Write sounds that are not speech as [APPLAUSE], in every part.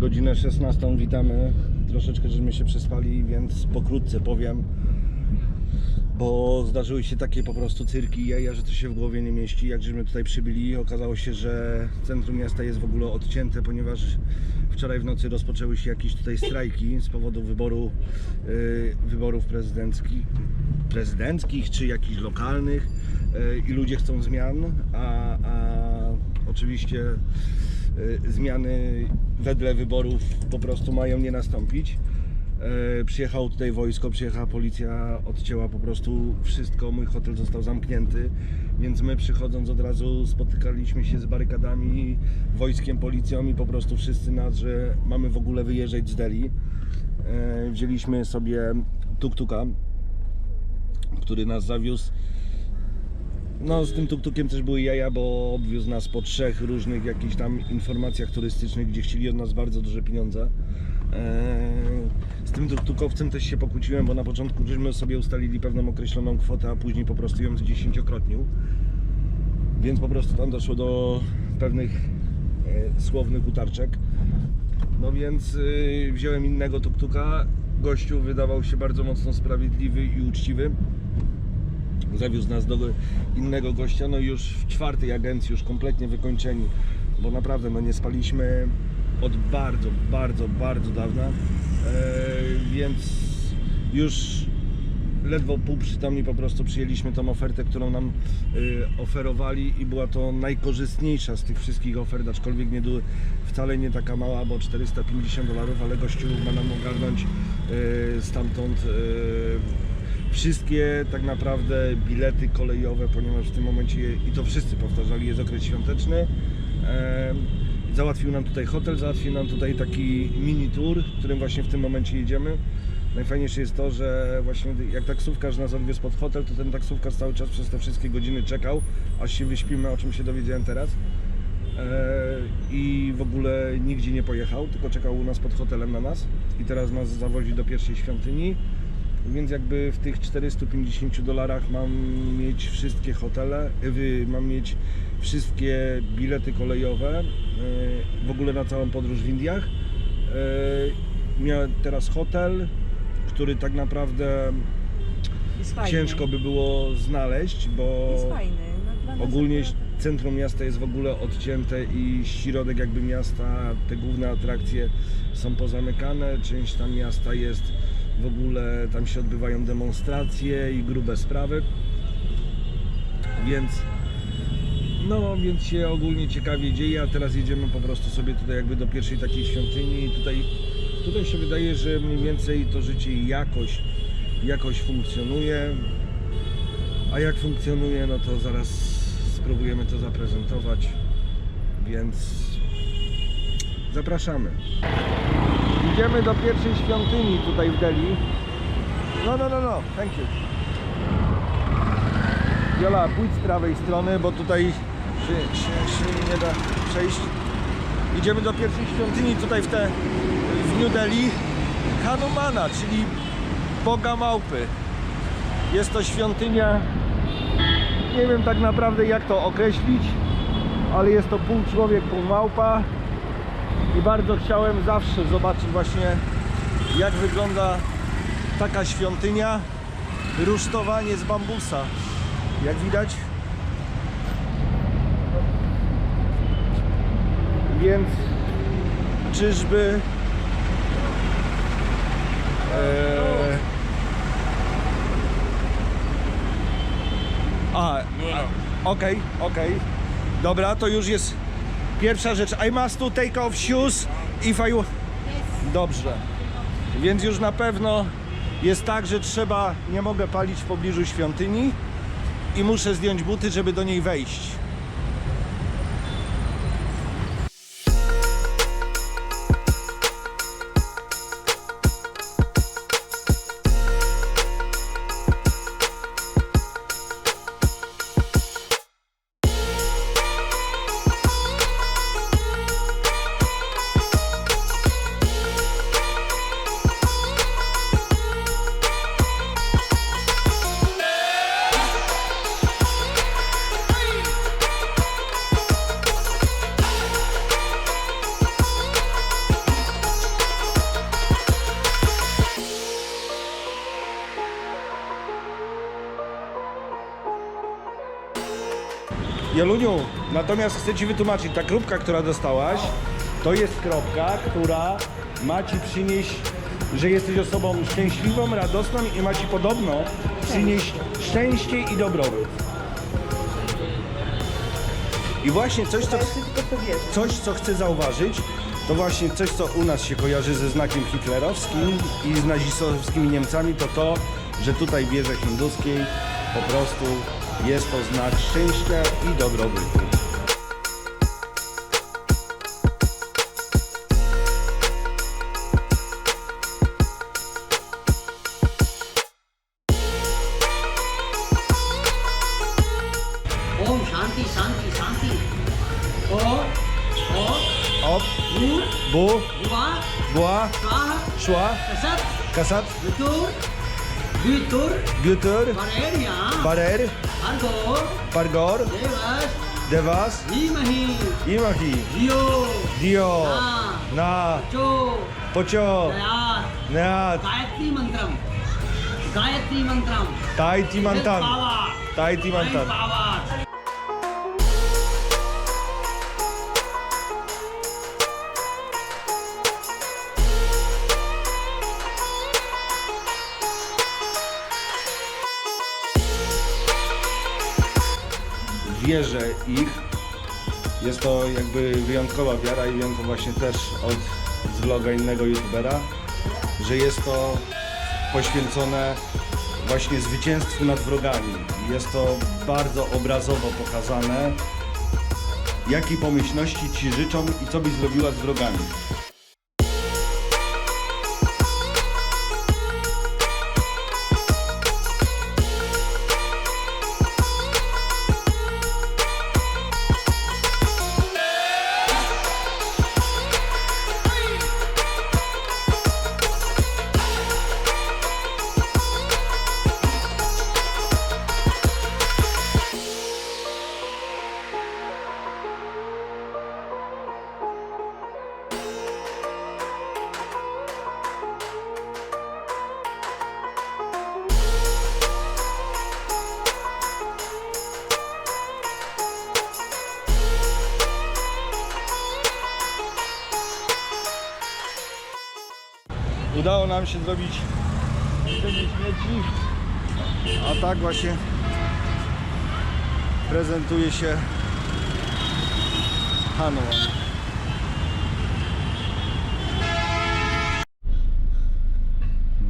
godzinę 16 witamy. Troszeczkę żeśmy się przespali, więc pokrótce powiem. Bo zdarzyły się takie po prostu cyrki jaja, że to się w głowie nie mieści. Jak żeśmy tutaj przybyli, okazało się, że centrum miasta jest w ogóle odcięte, ponieważ wczoraj w nocy rozpoczęły się jakieś tutaj strajki z powodu wyboru, yy, wyborów prezydenckich, prezydenckich czy jakichś lokalnych yy, i ludzie chcą zmian, a, a oczywiście zmiany wedle wyborów po prostu mają nie nastąpić. E, Przyjechało tutaj wojsko, przyjechała policja, odcięła po prostu wszystko. Mój hotel został zamknięty, więc my przychodząc od razu spotykaliśmy się z barykadami, wojskiem, policją i po prostu wszyscy nas, że mamy w ogóle wyjeżdżać z Delhi. E, Wzięliśmy sobie tuk-tuka, który nas zawiózł no z tym tuktukiem też były jaja, bo obwiózł nas po trzech różnych jakichś tam informacjach turystycznych, gdzie chcieli od nas bardzo duże pieniądze. Eee, Z tym tuktukowcem też się pokłóciłem, bo na początku żeśmy sobie ustalili pewną określoną kwotę, a później po prostu ją zdziesięciokrotnił. Więc po prostu tam doszło do pewnych e, słownych utarczek. No więc y, wziąłem innego tuktuka. Gościu wydawał się bardzo mocno sprawiedliwy i uczciwy zawiózł nas do innego gościa, no już w czwartej agencji, już kompletnie wykończeni, bo naprawdę no nie spaliśmy od bardzo, bardzo, bardzo dawna, e, więc już ledwo półprzytomni po prostu przyjęliśmy tą ofertę, którą nam y, oferowali i była to najkorzystniejsza z tych wszystkich ofert, aczkolwiek nie wcale nie taka mała, bo 450 dolarów, ale gościu ma nam ogarnąć y, stamtąd y, wszystkie tak naprawdę bilety kolejowe, ponieważ w tym momencie, i to wszyscy powtarzali, jest okres świąteczny. Załatwił nam tutaj hotel, załatwił nam tutaj taki mini tour, którym właśnie w tym momencie jedziemy. Najfajniejsze jest to, że właśnie jak taksówkarz nas odwiózł pod hotel, to ten taksówkarz cały czas przez te wszystkie godziny czekał, aż się wyśpimy, o czym się dowiedziałem teraz. E, I w ogóle nigdzie nie pojechał, tylko czekał u nas pod hotelem na nas. I teraz nas zawozi do pierwszej świątyni. Więc jakby w tych 450 dolarach mam mieć wszystkie hotele, mam mieć wszystkie bilety kolejowe, y, w ogóle na całą podróż w Indiach. Y, Miałem teraz hotel, który tak naprawdę ciężko by było znaleźć, bo ogólnie centrum miasta jest w ogóle odcięte i środek jakby miasta, te główne atrakcje są pozamykane, część tam miasta jest w ogóle, tam się odbywają demonstracje i grube sprawy, więc no, więc się ogólnie ciekawie dzieje, a teraz jedziemy po prostu sobie tutaj jakby do pierwszej takiej świątyni. I tutaj, tutaj się wydaje, że mniej więcej to życie jakoś, jakoś funkcjonuje, a jak funkcjonuje, no to zaraz spróbujemy to zaprezentować, więc zapraszamy. Idziemy do pierwszej świątyni tutaj w Delhi. No, no, no, no, thank you. Jola, pójdź z prawej strony, bo tutaj się, się, się nie da przejść. Idziemy do pierwszej świątyni tutaj w, te, w New Delhi. Hanumana, czyli Boga Małpy. Jest to świątynia, nie wiem tak naprawdę jak to określić, ale jest to pół człowiek, pół małpa. I bardzo chciałem zawsze zobaczyć właśnie jak wygląda taka świątynia. Rusztowanie z bambusa. Jak widać. Więc czyżby Eee, a, a okej, okej. Dobra, to już jest pierwsza rzecz. I must to take off shoes if I... Dobrze. Więc już na pewno jest tak, że trzeba, nie mogę palić w pobliżu świątyni i muszę zdjąć buty, żeby do niej wejść. Natomiast chcę Ci wytłumaczyć, ta kropka, która dostałaś, to jest kropka, która ma Ci przynieść, że jesteś osobą szczęśliwą, radosną i ma Ci podobno przynieść szczęście i dobrobyt. I właśnie coś, co, Ja jeszcze tylko to wierzę. coś, co chcę zauważyć, to właśnie coś, co u nas się kojarzy ze znakiem hitlerowskim i z nazistowskimi Niemcami, to to, że tutaj w wierze hinduskiej po prostu jest to znak szczęścia i dobrobytu. Om शांति शांति शांति ओ ओ Op, भूर bu, भुवा bła, स्वाहा szła, कसत kasat, वितुर द्वितुर gütür, वरेण्या barer, Argor. Pargor. Devas. Devas. Imahi. Imahi. Dio. Dio. Na. Pocho. Pocho. Nayat. Nayat. Gayatri Mantram. Gayatri Mantram. Taiti Mantan. Taiti Mantan. Power. Wierzę ich. Jest to jakby wyjątkowa wiara i wiem to właśnie też od z vloga innego youtubera, że jest to poświęcone właśnie zwycięstwu nad wrogami. Jest to bardzo obrazowo pokazane, jakiej pomyślności Ci życzą i co byś zrobiła z wrogami. Nam się zrobić śmieci, a tak właśnie prezentuje się Hanoi.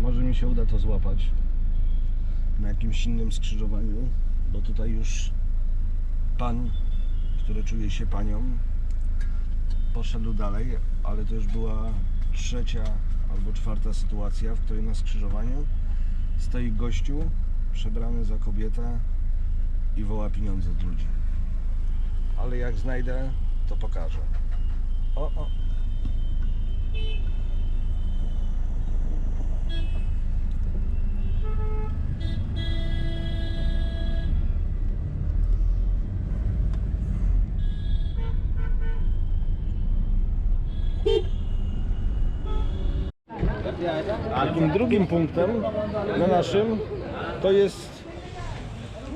Może mi się uda to złapać na jakimś innym skrzyżowaniu, bo tutaj już pan, który czuje się panią, poszedł dalej, ale to już była trzecia albo czwarta sytuacja, w której na skrzyżowaniu stoi gościu przebrany za kobietę i woła pieniądze od ludzi. Ale jak znajdę, to pokażę. O, o. drugim punktem na naszym to jest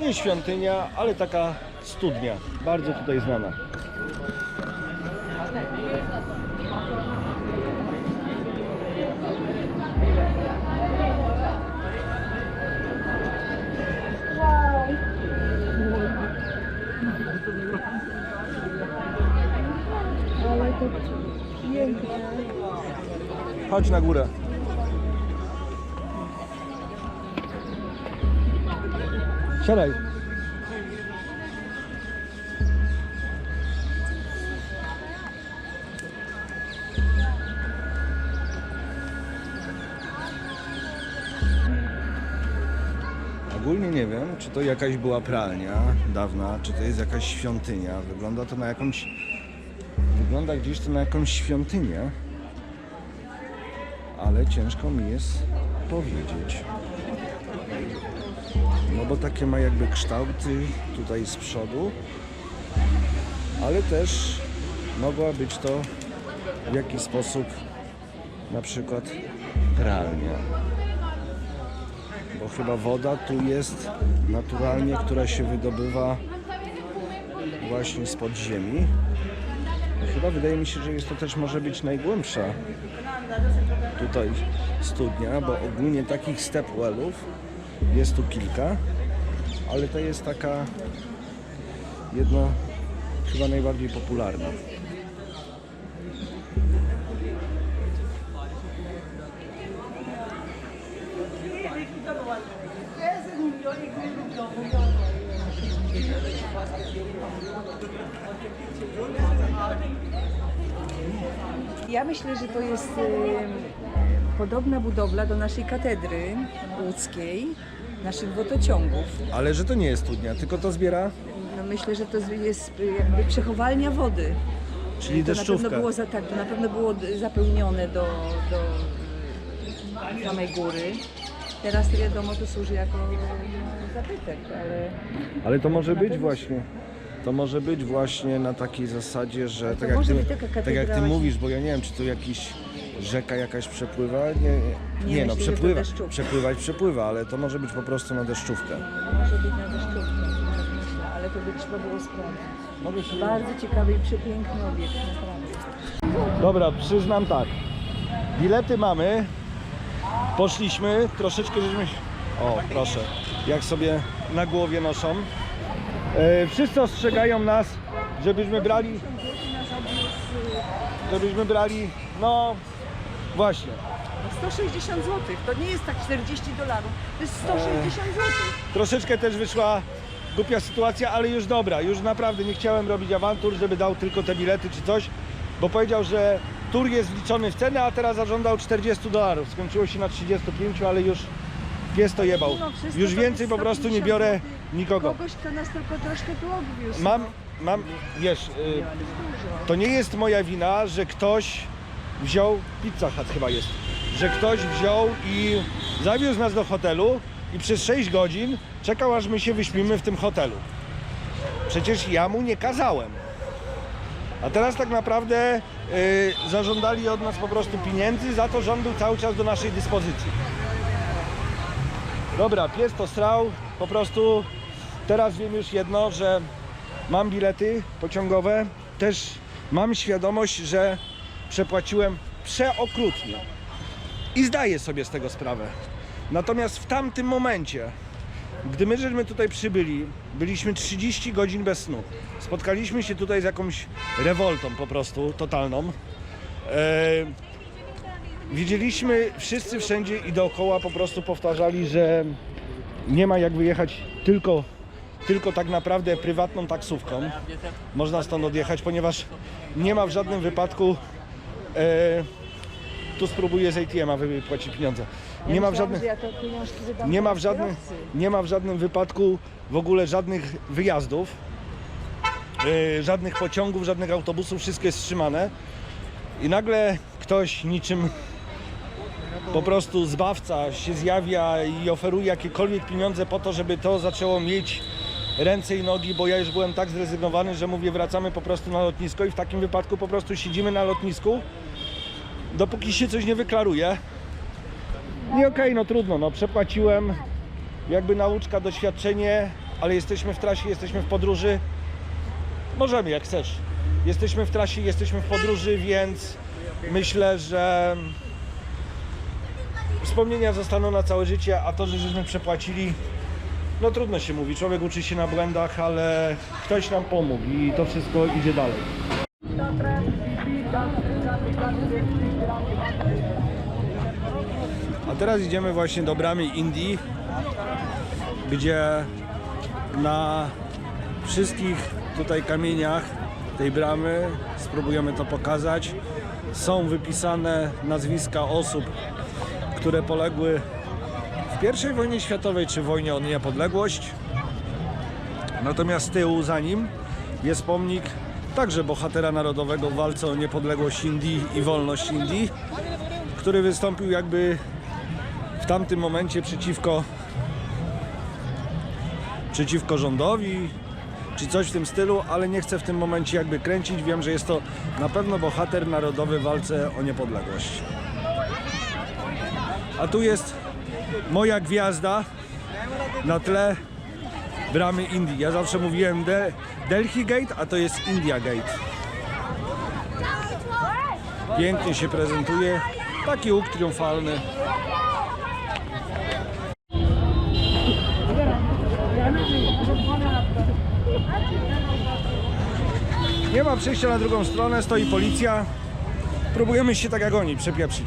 nie świątynia, ale taka studnia, bardzo tutaj znana. Chodź na górę. Siadaj. Ogólnie nie wiem, czy to jakaś była pralnia dawna, czy to jest jakaś świątynia. Wygląda to na jakąś. Wygląda gdzieś to na jakąś świątynię. Ale ciężko mi jest powiedzieć. Bo takie ma jakby kształty tutaj z przodu, ale też mogła być to w jakiś sposób na przykład pralnia. Bo chyba woda tu jest naturalnie, która się wydobywa właśnie z podziemi. Chyba wydaje mi się, że jest to też może być najgłębsza tutaj studnia, bo ogólnie takich stepwellów jest tu kilka, ale to jest taka jedna chyba najbardziej popularna. Ja myślę, że to jest em, podobna budowla do naszej katedry łódzkiej, naszych wodociągów. Ale że to nie jest studnia, tylko to zbiera, No myślę, że to jest y, jakby przechowalnia wody. czyli to na deszczówka. pewno było za, tak, to na pewno było zapełnione do, do samej góry. Teraz to wiadomo, to służy jako zabytek, ale Ale to może Na być właśnie. To może być właśnie na takiej zasadzie, że to tak jak, ty, tak jak ty mówisz, bo ja nie wiem, czy tu jakiś rzeka jakaś przepływa. Nie, nie, Nie, no przepływa, przepływać przepływa, ale to może być po prostu na deszczówkę. może być na deszczówkę, myślę, ale to by trzeba było sprawdzić. Bardzo ciekawy i przepiękny obiekt, naprawdę. Dobra, przyznam tak. Bilety mamy. Poszliśmy, troszeczkę żeśmy... O, proszę. Jak sobie na głowie noszą. E, wszyscy ostrzegają nas, żebyśmy brali... Żebyśmy brali... No... Właśnie. 160 zł, to nie jest tak 40 dolarów, to jest 160 zł. Troszeczkę też wyszła głupia sytuacja, ale już dobra, już naprawdę nie chciałem robić awantur, żeby dał tylko te bilety czy coś, bo powiedział, że tur jest wliczony w cenę, a teraz zażądał 40 dolarów. Skończyło się na 35, ale już pies to jebał. No, wszystko Już to więcej po prostu nie 150 biorę złotych. nikogo. Kogoś, kto nas tylko troszkę tu odwiózł. Mam, no. mam, wiesz, y, dużo. to nie jest moja wina, że ktoś wziął, Pizza Hut chyba jest, że ktoś wziął i zawiózł nas do hotelu i przez 6 godzin czekał aż my się wyśpimy w tym hotelu. Przecież ja mu nie kazałem. A teraz tak naprawdę y, zażądali od nas po prostu pieniędzy za to, był cały czas do naszej dyspozycji. Dobra, pies to strał, po prostu teraz wiem już jedno, że mam bilety pociągowe, też mam świadomość, że przepłaciłem przeokrutnie i zdaję sobie z tego sprawę. Natomiast w tamtym momencie, gdy my żeśmy tutaj przybyli, byliśmy 30 godzin bez snu. Spotkaliśmy się tutaj z jakąś rewoltą po prostu, totalną. Eee, widzieliśmy wszyscy wszędzie i dookoła po prostu powtarzali, że nie ma jak wyjechać tylko, tylko tak naprawdę prywatną taksówką. Można stąd odjechać, ponieważ nie ma w żadnym wypadku. E, tu spróbuję z ATM-a wypłacić pieniądze. Nie ma w wydam Nie ma, w żadnym, nie ma w żadnym wypadku w ogóle żadnych wyjazdów, yy, żadnych pociągów, żadnych autobusów, wszystko jest wstrzymane. I nagle ktoś niczym po prostu zbawca się zjawia i oferuje jakiekolwiek pieniądze po to, żeby to zaczęło mieć ręce i nogi, bo ja już byłem tak zrezygnowany, że mówię wracamy po prostu na lotnisko i w takim wypadku po prostu siedzimy na lotnisku, dopóki się coś nie wyklaruje. I okej, no trudno, no przepłaciłem, jakby nauczka, doświadczenie, ale jesteśmy w trasie, jesteśmy w podróży. Możemy, jak chcesz. Jesteśmy w trasie, jesteśmy w podróży, więc myślę, że wspomnienia zostaną na całe życie, a to, że żeśmy przepłacili, no trudno się mówi. Człowiek uczy się na błędach, ale ktoś nam pomógł i to wszystko idzie dalej. A teraz idziemy właśnie do bramy Indii, gdzie na wszystkich tutaj kamieniach tej bramy, spróbujemy to pokazać, są wypisane nazwiska osób, które poległy I wojnie światowej czy wojnie o niepodległość. Natomiast z tyłu za nim jest pomnik także bohatera narodowego w walce o niepodległość Indii i wolność Indii, który wystąpił jakby w tamtym momencie przeciwko przeciwko rządowi czy coś w tym stylu, ale nie chcę w tym momencie jakby kręcić. Wiem, że jest to na pewno bohater narodowy w walce o niepodległość. A tu jest moja gwiazda na tle bramy Indii. Ja zawsze mówiłem De Delhi Gate, a to jest India Gate. Pięknie się prezentuje. Taki łuk triumfalny. Nie ma przejścia na drugą stronę, stoi policja. Próbujemy się tak jak oni przepieprzyć.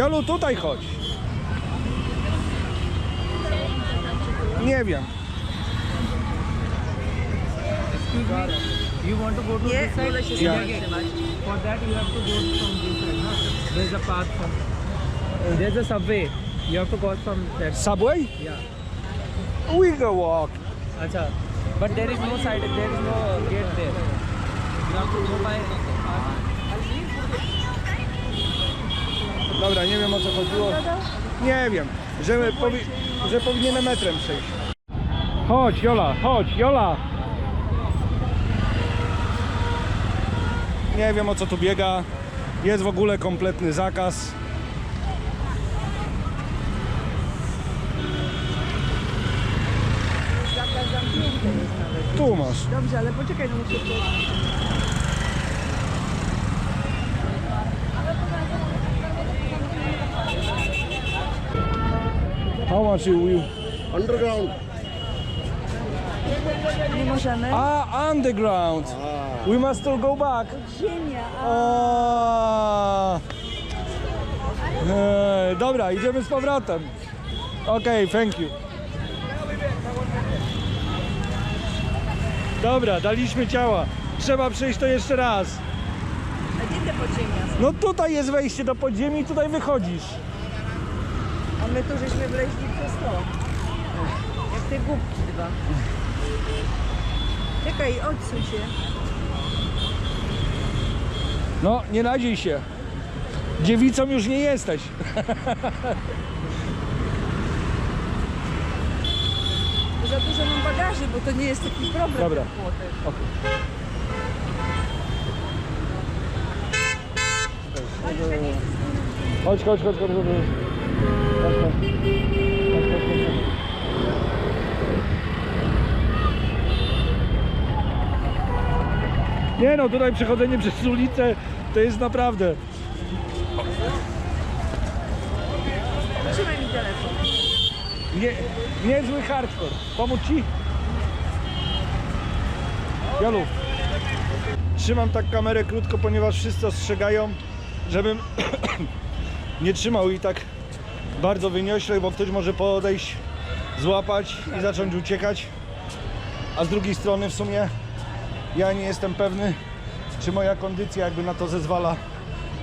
Jolu, tutaj chodź. Nie wiem. You want to go to Nie, this side? Ja. zatrzymać. For that you have to go from this side. No? There's a path from. There's a subway. You have to go from that. Subway? Yeah. We go walk. Acha. But there is no side. There is no gate there. You have to go by. Dobra, nie wiem o co chodziło. Nie wiem, że, powi że powinienem metrem przejść. Chodź, Jola, chodź, Jola. Nie wiem o co tu biega. Jest w ogóle kompletny zakaz. Tu masz. Dobrze, ale poczekaj, no muszę How much you will? Underground. Nie możemy. Ah, underground. We must still go back. Ziemia, a... Ej, dobra, idziemy z powrotem. Okej, thank you. Dobra, daliśmy ciała. Trzeba przejść to jeszcze raz. A gdzie te podziemia? No tutaj jest wejście do podziemi, tutaj wychodzisz. My tu żeśmy wleźli przez to. Jak te głupki dwa. Czekaj, odsuń się. No, nie nadziej się. Dziewicą już nie jesteś. Za dużo mam bagaży, bo to nie jest taki problem. Dobra. ten płotek. Chodź, chodź, chodź, chodź, chodź. Nie no, tutaj przechodzenie przez ulicę to jest naprawdę. Trzymaj mi telefon. Nie, niezły hardcore. Pomóc ci? Jolu. Trzymam tak kamerę krótko, ponieważ wszyscy ostrzegają, żebym [COUGHS] nie trzymał jej tak bardzo wyniośle, bo ktoś może podejść, złapać i zacząć uciekać. A z drugiej strony w sumie ja nie jestem pewny, czy moja kondycja jakby na to zezwala,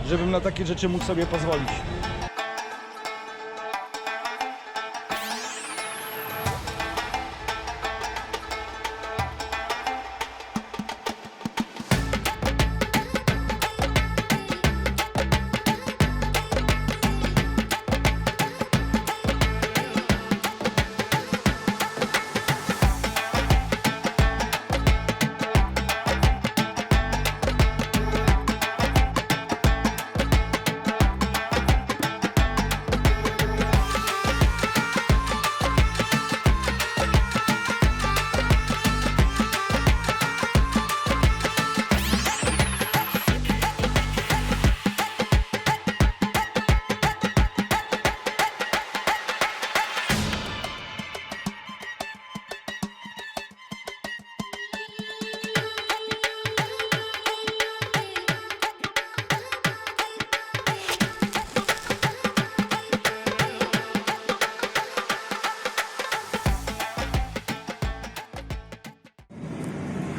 żebym na takie rzeczy mógł sobie pozwolić.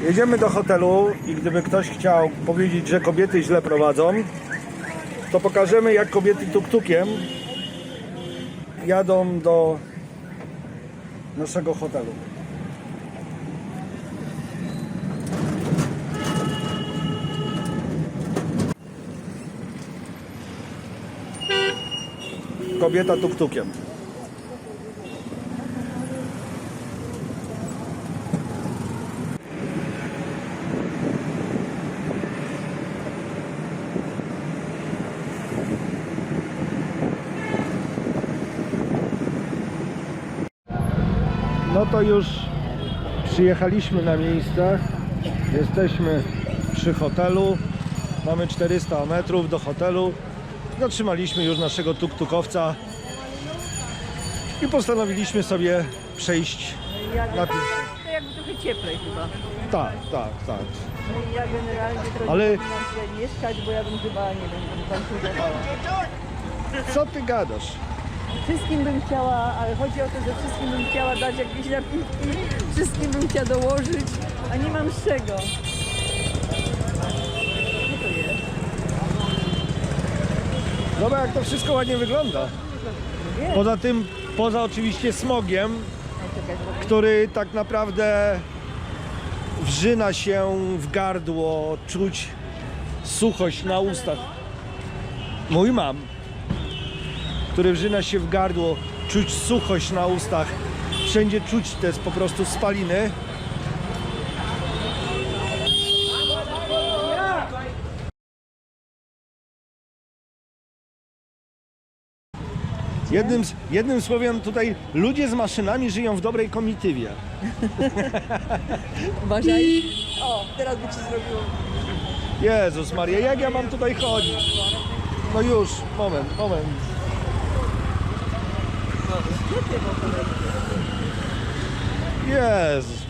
Jedziemy do hotelu i gdyby ktoś chciał powiedzieć, że kobiety źle prowadzą, to pokażemy jak kobiety tuk-tukiem jadą do naszego hotelu. Kobieta tuk-tukiem. No to już przyjechaliśmy na miejsce. Jesteśmy przy hotelu. Mamy 400 metrów do hotelu. Zatrzymaliśmy już naszego tuk-tukowca i postanowiliśmy sobie przejść na piechotę. To jakby trochę cieplej chyba. Tak, tak, tak. No ja generalnie trochę Ale- tutaj mieszkać, bo ja bym chyba, nie wiem, bym tam. Co ty gadasz? Wszystkim bym chciała, ale chodzi o to, że wszystkim bym chciała dać jakieś napitki, wszystkim bym chciała dołożyć, a nie mam z czego. Co to jest? Zobacz jak to wszystko ładnie wygląda. Nie. Poza tym, poza oczywiście smogiem, czekaj, bo- który tak naprawdę wrzyna się w gardło, czuć suchość na ustach. Mój mam, który wrzyna się w gardło, czuć suchość na ustach. Wszędzie czuć te po prostu spaliny. Jednym, z- jednym słowem tutaj ludzie z maszynami żyją w dobrej komitywie. [LAUGHS] Uważaj. O, teraz by ci zrobiło. Jezus Maria, jak ja mam tutaj chodzić? No już, moment, moment. Yes.